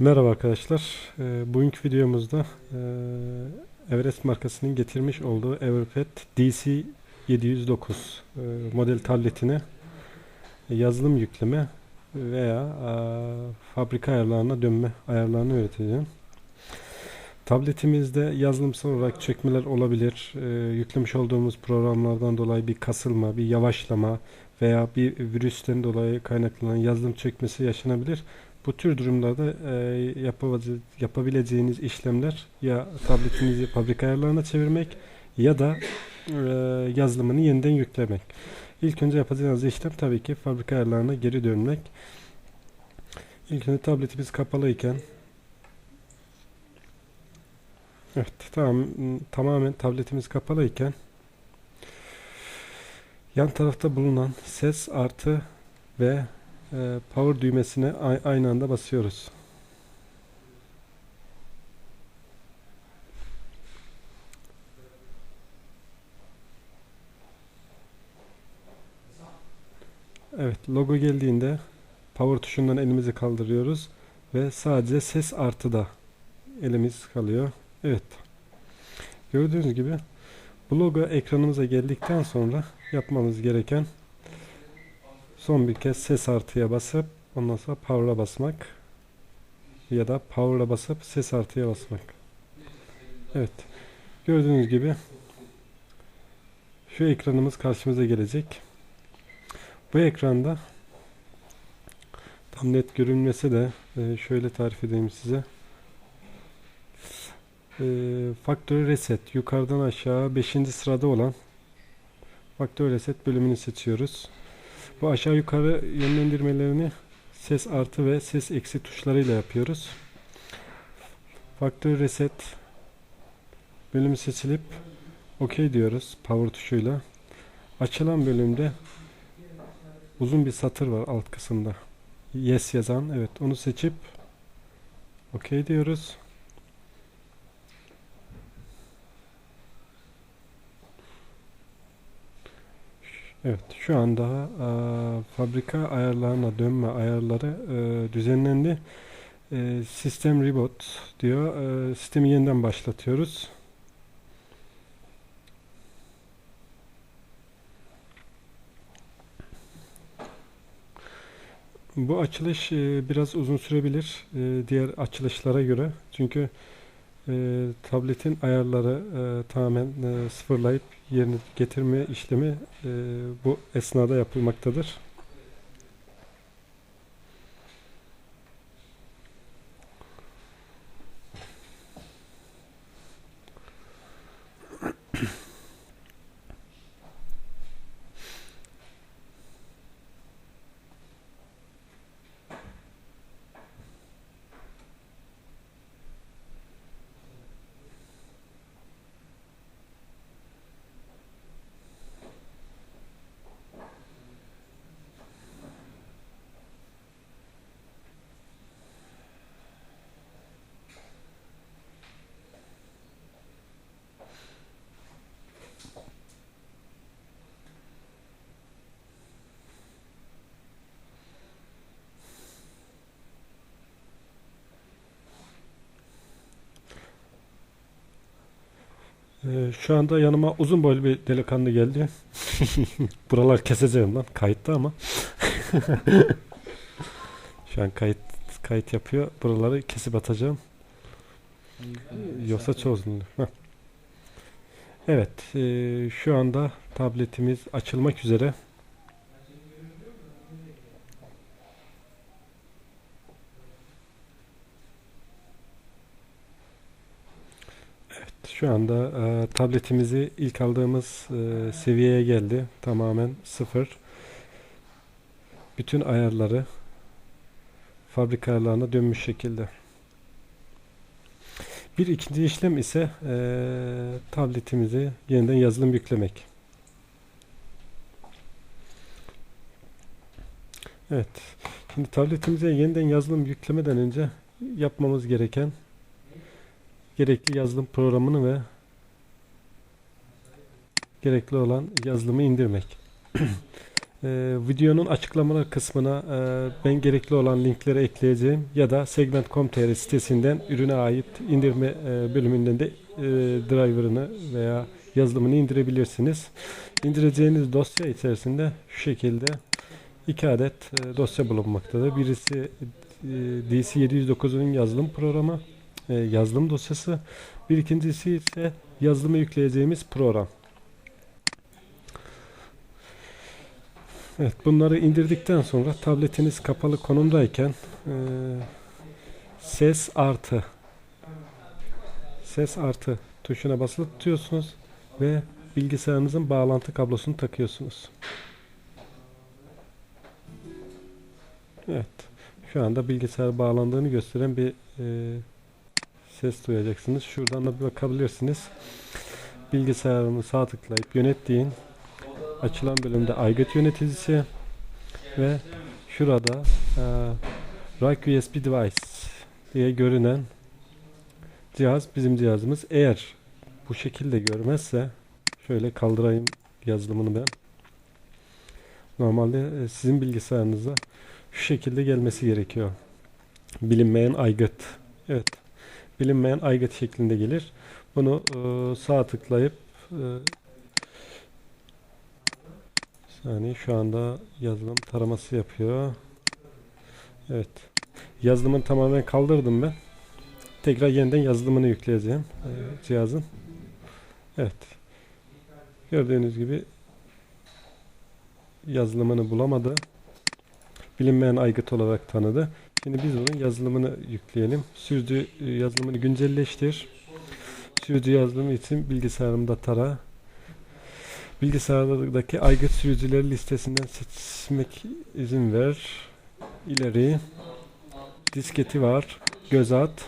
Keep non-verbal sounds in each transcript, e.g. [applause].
Merhaba arkadaşlar. Ee, bugünkü videomuzda e, Everest markasının getirmiş olduğu Everpad DC 709 e, model tabletine yazılım yükleme veya e, fabrika ayarlarına dönme ayarlarını öğreteceğim. Tabletimizde yazılımsal olarak çökmeler olabilir. E, yüklemiş olduğumuz programlardan dolayı bir kasılma, bir yavaşlama veya bir virüsten dolayı kaynaklanan yazılım çökmesi yaşanabilir. Bu tür durumlarda e, yapabile- yapabileceğiniz işlemler ya tabletinizi fabrika ayarlarına çevirmek ya da e, yazılımını yeniden yüklemek. İlk önce yapacağınız işlem tabii ki fabrika ayarlarına geri dönmek. İlk önce tabletimiz kapalıyken Evet, tamam, tamamen tabletimiz kapalıyken yan tarafta bulunan ses artı ve power düğmesine aynı anda basıyoruz. Evet, logo geldiğinde power tuşundan elimizi kaldırıyoruz ve sadece ses artıda elimiz kalıyor. Evet. Gördüğünüz gibi bu logo ekranımıza geldikten sonra yapmamız gereken Son bir kez ses artıya basıp ondan sonra power'a basmak ya da power'a basıp ses artıya basmak. Evet. Gördüğünüz gibi şu ekranımız karşımıza gelecek. Bu ekranda tam net görünmese de e, şöyle tarif edeyim size. E, Factory Reset yukarıdan aşağı 5. sırada olan Factory Reset bölümünü seçiyoruz. Bu aşağı yukarı yönlendirmelerini ses artı ve ses eksi tuşlarıyla yapıyoruz. Faktör reset bölümü seçilip OK diyoruz power tuşuyla. Açılan bölümde uzun bir satır var alt kısımda. Yes yazan evet onu seçip OK diyoruz. Evet, şu anda e, fabrika ayarlarına dönme ayarları e, düzenlendi. E, System Reboot diyor. E, sistemi yeniden başlatıyoruz. Bu açılış e, biraz uzun sürebilir e, diğer açılışlara göre. Çünkü e, tabletin ayarları e, tamamen e, sıfırlayıp yerine getirme işlemi e, bu esnada yapılmaktadır. Ee, şu anda yanıma uzun boylu bir delikanlı geldi. [laughs] Buralar keseceğim lan kayıtta ama. [laughs] Şu an kayıt kayıt yapıyor. Buraları kesip atacağım. Yoksa çok uzun. Heh. Evet, e, şu anda tabletimiz açılmak üzere. Şu anda e, tabletimizi ilk aldığımız e, seviyeye geldi. Tamamen sıfır. Bütün ayarları fabrika ayarlarına dönmüş şekilde. Bir ikinci işlem ise e, tabletimizi yeniden yazılım yüklemek. Evet. Şimdi tabletimize yeniden yazılım yüklemeden önce yapmamız gereken gerekli yazılım programını ve gerekli olan yazılımı indirmek. [clears throat] Ee, videonun açıklamalar kısmına e, ben gerekli olan linkleri ekleyeceğim ya da segment.com.tr sitesinden ürüne ait indirme e, bölümünden de e, driver'ını veya yazılımını indirebilirsiniz. İndireceğiniz dosya içerisinde şu şekilde iki adet e, dosya bulunmaktadır. Birisi e, DC 709'un yazılım programı, e, yazılım dosyası. Bir ikincisi ise yazılıma yükleyeceğimiz program. Evet, bunları indirdikten sonra tabletiniz kapalı konumdayken e, ses artı ses artı tuşuna basılı tutuyorsunuz ve bilgisayarınızın bağlantı kablosunu takıyorsunuz. Evet. Şu anda bilgisayar bağlandığını gösteren bir e, ses duyacaksınız. Şuradan da bakabilirsiniz. Bilgisayarını sağ tıklayıp yönet deyin. Açılan bölümde aygıt yöneticisi ve şurada e, Rack USB Device diye görünen cihaz bizim cihazımız. Eğer bu şekilde görmezse şöyle kaldırayım yazılımını ben. Normalde e, sizin bilgisayarınıza şu şekilde gelmesi gerekiyor. Bilinmeyen aygıt. Evet. Bilinmeyen aygıt şeklinde gelir. Bunu e, sağ tıklayıp e, saniye şu anda yazılım taraması yapıyor. Evet. Yazılımını tamamen kaldırdım ben. Tekrar yeniden yazılımını yükleyeceğim e, cihazın. Evet. Gördüğünüz gibi yazılımını bulamadı. Bilinmeyen aygıt olarak tanıdı. Şimdi biz bunun yazılımını yükleyelim. Sürücü e, yazılımını güncelleştir. Sürücü yazılımı için bilgisayarımda tara. Bilgisayardaki aygıt sürücüleri listesinden seçmek izin ver. İleri. Disketi var. Göz at.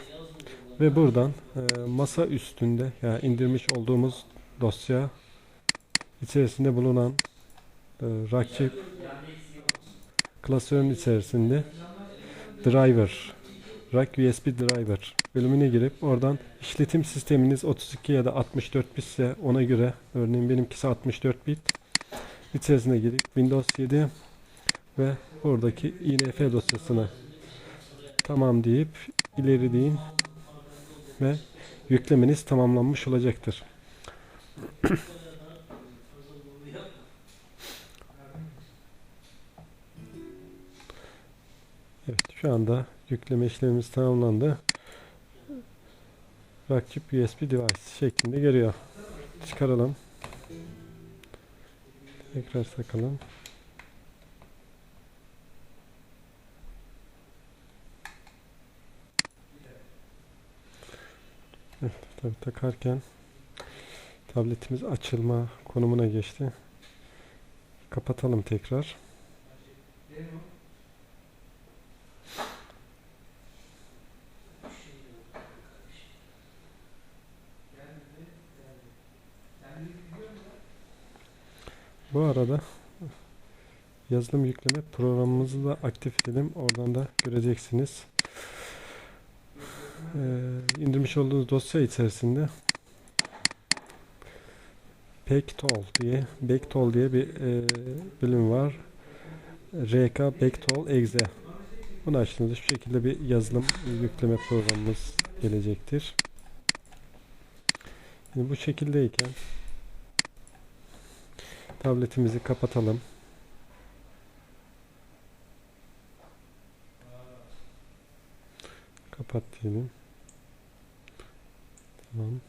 Ve buradan e, masa üstünde ya yani indirmiş olduğumuz dosya içerisinde bulunan e, rakip klasörün içerisinde driver rack USB driver bölümüne girip oradan işletim sisteminiz 32 ya da 64 bit ise ona göre örneğin benimkisi 64 bit içerisine girip Windows 7 ve buradaki inf dosyasına tamam deyip ileri deyin ve yüklemeniz tamamlanmış olacaktır. [clears throat] şu anda yükleme işlemimiz tamamlandı. Rakip USB device şeklinde görüyor. Çıkaralım. Tekrar takalım. Evet, tabii takarken tabletimiz açılma konumuna geçti. Kapatalım tekrar. Bu arada yazılım yükleme programımızı da aktif edelim. Oradan da göreceksiniz. Ee, indirmiş olduğunuz dosya içerisinde Backtol diye Backtol diye bir e, bölüm var. RK Backtol exe. Bunu açtığınızda şu şekilde bir yazılım yükleme programımız gelecektir. Şimdi bu şekildeyken tabletimizi kapatalım. Kapat diyelim. Tamam.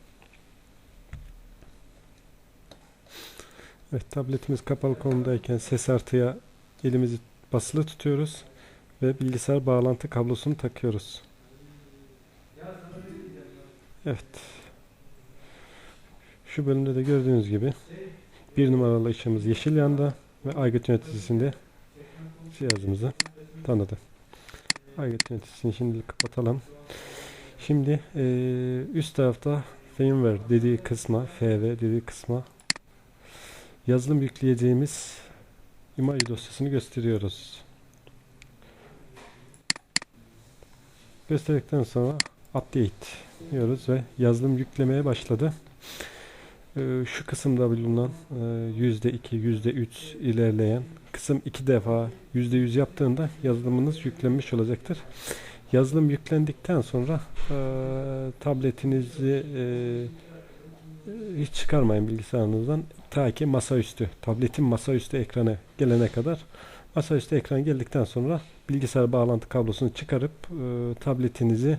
Evet tabletimiz kapalı konumdayken ses artıya elimizi basılı tutuyoruz ve bilgisayar bağlantı kablosunu takıyoruz. Evet. Şu bölümde de gördüğünüz gibi bir numaralı ışığımız yeşil yanda ve aygıt yöneticisinde cihazımızı tanıdı. Aygıt yöneticisini şimdilik kapatalım. Şimdi e, üst tarafta firmware dediği kısma, FV dediği kısma yazılım yükleyeceğimiz imaj dosyasını gösteriyoruz. Gösterdikten sonra update diyoruz ve yazılım yüklemeye başladı. Ee, şu kısımda bulunan %2, %3 ilerleyen kısım iki defa %100 yaptığında yazılımınız yüklenmiş olacaktır. Yazılım yüklendikten sonra e, tabletinizi e, hiç çıkarmayın bilgisayarınızdan ta ki masaüstü, tabletin masaüstü ekranı gelene kadar masaüstü ekran geldikten sonra bilgisayar bağlantı kablosunu çıkarıp e, tabletinizi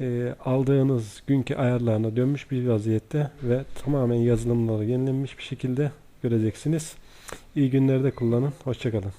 e, aldığınız günkü ayarlarına dönmüş bir vaziyette ve tamamen yazılımları yenilenmiş bir şekilde göreceksiniz. İyi günlerde kullanın. Hoşçakalın.